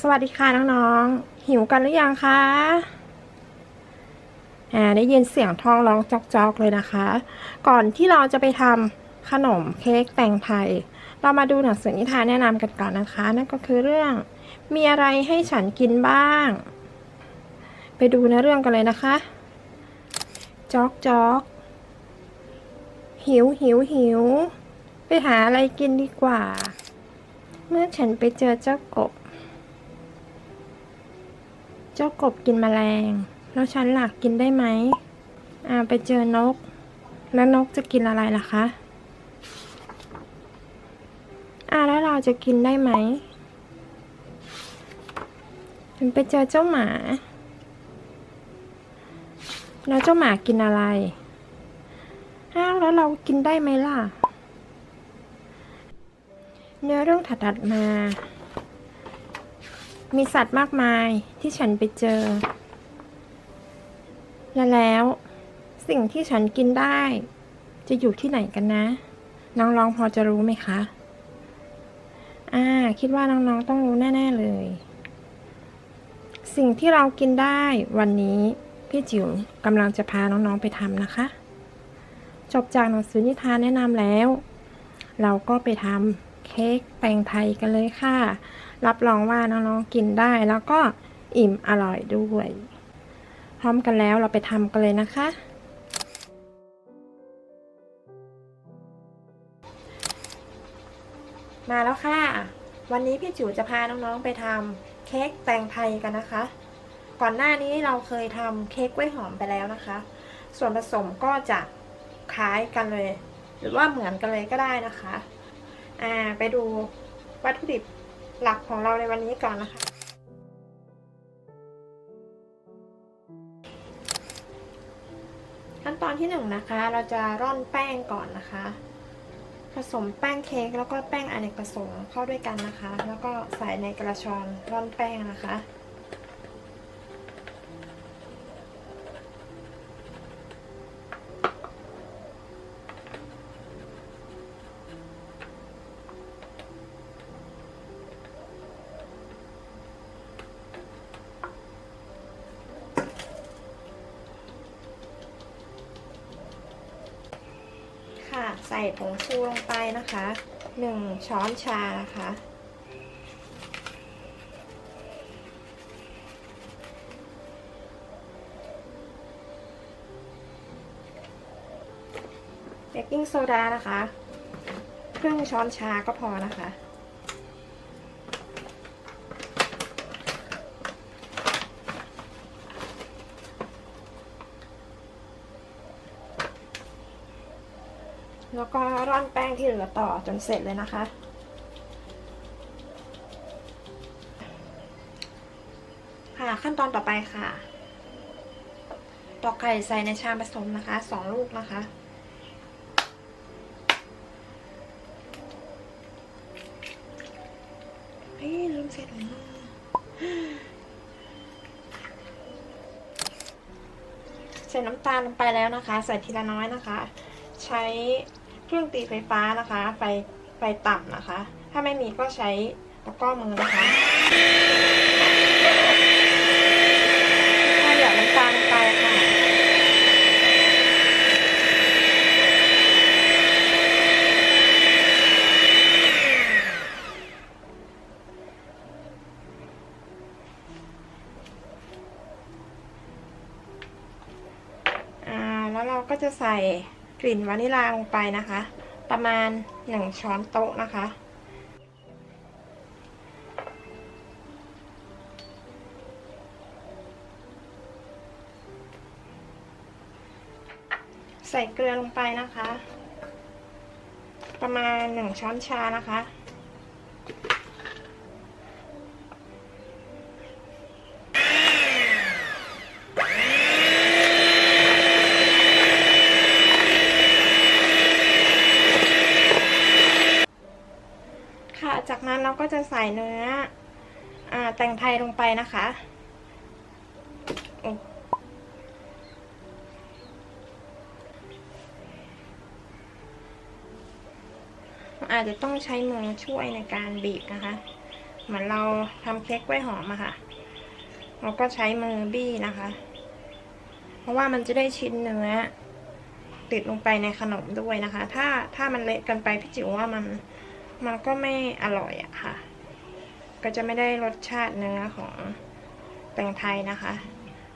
สวัสดีค่ะน้องๆ หิวกันหรือยังคะอ่าได้ยินเสียงท้องร้องจอกๆเลยนะคะ ก่อนที่เราจะไปทำขนมเค้กแตงไทย เรามาดูหนังสือนิทานแนะนำกันก่อนนะคะ นั่นก็คือเรื่องมีอะไรให้ฉันกินบ้าง ไปดูในเรื่องกันเลยนะคะจอกจอกหิวหิวหิว ไปหาอะไรกินดีกว่า เมื่อฉันไปเจอเจ้ากบ เจ้ากบกินแมลง แล้วฉันหลักกินได้ไหมอ่าไปเจอนก แล้วนกจะกินอะไรล่ะคะอ่าแล้วเราจะกินได้ไหมฉันไปเจอเจ้าหมา แล้วเจ้าหมากินอะไรอ้าวแล้วเรากินได้ไหมล่ะ เนื้อเรื่องถัดๆมา มีสัตว์มากมายที่ฉันไปเจอ และแล้วสิ่งที่ฉันกินได้ จะอยู่ที่ไหนกันนะ น้องๆพอจะรู้ไหมคะ อ่า คิดว่าน้องๆต้องรู้แน่ ๆเลย สิ่งที่เรากินได้วันนี้พี่จิ๋วกำลังจะพาน้องๆไปทำนะคะ จบจากหนังสือนิทานแนะนำแล้ว เราก็ไปทำเค้กแตงไทยกันเลยค่ะ รับรองว่าน้องๆกินได้แล้วก็อิ่มอร่อยด้วย พร้อมกันแล้วเราไปทำกันเลยนะคะ มาแล้วค่ะ วันนี้พี่จิ๋วจะพาน้องๆไปทำเค้กแตงไทยกันนะคะ ก่อนหน้านี้เราเคยทำเค้กกล้วยหอมไปแล้วนะคะ ส่วนผสมก็จะคล้ายกันเลย หรือว่าเหมือนกันเลยก็ได้นะคะ อ่าไปดูวัตถุดิบ หลักของเราในวันนี้ก่อนนะคะขั้นตอนที่หนึ่งนะคะ เราจะร่อนแป้งก่อนนะคะ ผสมแป้งเค้กแล้วก็แป้งอเนกประสงค์เข้าด้วยกันนะคะ แล้วก็ใส่ในกระชอนร่อนแป้งนะคะ ใส่ผงชูลงไปนะคะหนึ่งช้อนชานะคะ เบกกิ้งโซดานะคะ ครึ่งช้อนชาก็พอนะคะ แล้วก็ร่อนแป้งที่เหลือต่อจนเสร็จเลยนะคะ ค่ะขั้นตอนต่อไปค่ะตอกไข่ใส่ในชามผสมนะคะสองลูกนะคะเฮ้ยลืมเสร็จแล้วใส่น้ำตาลลงไปแล้วนะคะ ใส่ทีละน้อยนะคะ ใช้ เครื่องตีไฟฟ้านะคะ ไฟไฟต่ำนะคะ ถ้าไม่มีก็ใช้ตะกร้อมือนะคะถ้าหยอดน้ำตาลลงไปค่ะอ่าแล้วเราก็จะใส่ กลิ่นวานิลลาลงไปนะคะ ประมาณหนึ่งช้อนโต๊ะนะคะ ใส่เกลือลงไปนะคะ ประมาณหนึ่งช้อนชานะคะ ค่ะ จากนั้นเราก็จะใส่เนื้ออแตงไทยลงไปนะคะอาจจะต้องใช้มือช่วยในการบีบนะคะ เหมือนเราทำเค้กกล้วยหอมอะค่ะ เราก็ใช้มือบี้นะคะ เพราะว่ามันจะได้ชิ้นเนื้อติดลงไปในขนมด้วยนะคะ ถ้าถ้ามันเละกันไปพี่จิ๋วว่ามัน มันก็ไม่อร่อยอะค่ะ ก็จะไม่ได้รสชาติเนื้อของแตงไทยนะคะ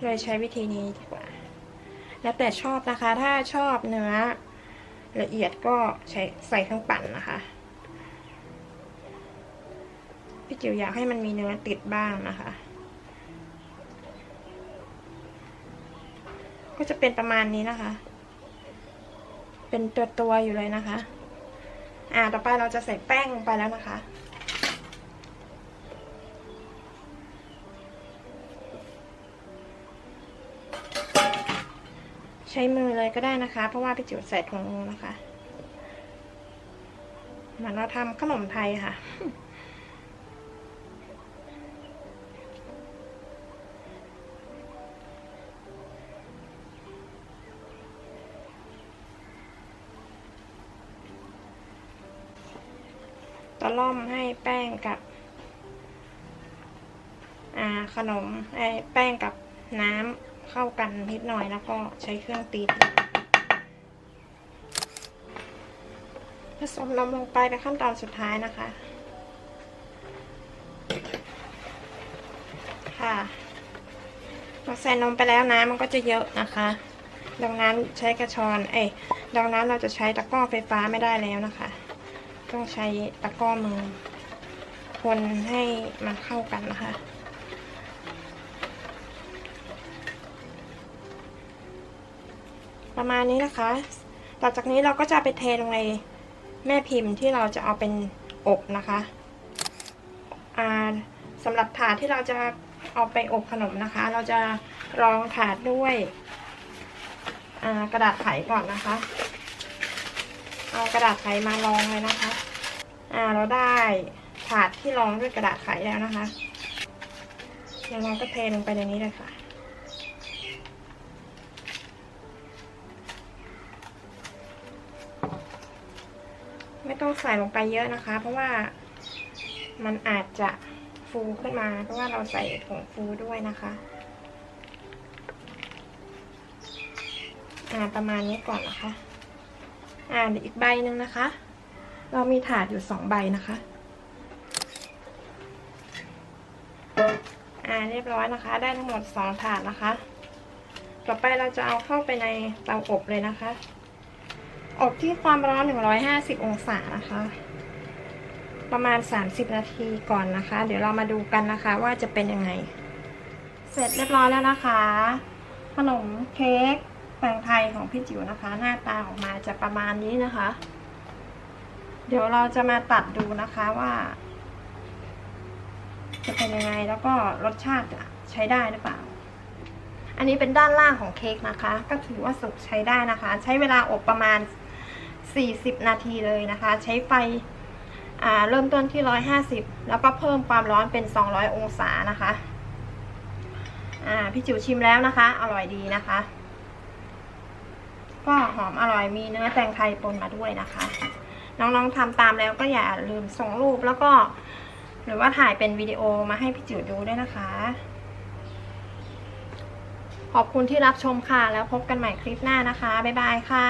เลยใช้วิธีนี้ดีกว่า แล้วแต่ชอบนะคะ ถ้าชอบเนื้อละเอียดก็ใช้ใส่เครื่องปั่นนะคะ พี่จิ๋วอยากให้มันมีเนื้อติดบ้างนะคะ ก็จะเป็นประมาณนี้นะคะ เป็นตัวตัวอยู่เลยนะคะ อ่าต่อไปเราจะใส่แป้งลงไปแล้วนะคะใช้มือเลยก็ได้นะคะ เพราะว่าพี่จิ๋วใส่ถุงมือนะคะเหมือนเราทำขนมไทยค่ะ ตะล่อมให้แป้งกับขนมไอ้แป้งกับน้ำเข้ากันนิดหน่อยแล้วก็ใช้เครื่องตีผสมนมลงไปเป็นขั้นตอนสุดท้ายนะคะ ค่ะพอใส่นมไปแล้วน้ำมันก็จะเยอะนะคะ ดังนั้นใช้กระชอน เอ้ยดังนั้นเราจะใช้ตะกร้อไฟฟ้าไม่ได้แล้วนะคะ ต้องใช้ตะก้อมือ คนให้มันเข้ากันนะคะ ประมาณนี้นะคะ ต่อจากนี้เราก็จะไปเทลงในแม่พิมพ์ที่เราจะเอาเป็นอบนะคะสำหรับถาดที่เราจะเอาไปอบขนมนะคะ เราจะรองถาดด้วยกระดาษไขก่อนนะคะ เอากระดาษไขมารองเลยนะคะ อ่าเราได้ถาดที่รองด้วยกระดาษไขแล้วนะคะเดี๋ยวเราก็เทลงไปในนี้เลยค่ะไม่ต้องใส่ลงไปเยอะนะคะ เพราะว่ามันอาจจะฟูขึ้นมา เพราะว่าเราใส่ผงฟูด้วยนะคะอ่าประมาณนี้ก่อนนะคะ อ่าเดี๋ยวอีกใบหนึ่งนะคะ เรามีถาดอยู่สองใบนะคะ อ่าเรียบร้อยนะคะ ได้ทั้งหมดสองถาดนะคะ ต่อไปเราจะเอาเข้าไปในเตาอบเลยนะคะ อบที่ความร้อน 150 องศานะคะ ประมาณ 30 นาทีก่อนนะคะ เดี๋ยวเรามาดูกันนะคะว่าจะเป็นยังไง เสร็จเรียบร้อยแล้วนะคะ ขนมเค้ก แปลงไทยของพี่จิ๋วนะคะ หน้าตาออกมาจะประมาณนี้นะคะ เดี๋ยวเราจะมาตัดดูนะคะว่า จะเป็นยังไงแล้วก็รสชาติใช้ได้หรือเปล่า อันนี้เป็นด้านล่างของเค้กนะคะ ก็ถือว่าสุกใช้ได้นะคะ ใช้เวลาอบประมาณ 40 นาทีเลยนะคะ ใช้ไฟเริ่มต้นที่ 150 แล้วก็เพิ่มความร้อนเป็น 200 องศานะคะ พี่จิ๋วชิมแล้วนะคะ อร่อยดีนะคะ ก็หอมอร่อยมีเนื้อแตงไทยปนมาด้วยนะคะ น้องๆทำตามแล้วก็อย่าลืมส่งรูปแล้วก็ หรือว่าถ่ายเป็นวิดีโอมาให้พี่จิ๋วดูด้วยนะคะ ขอบคุณที่รับชมค่ะ แล้วพบกันใหม่คลิปหน้านะคะ บ๊ายบายค่ะ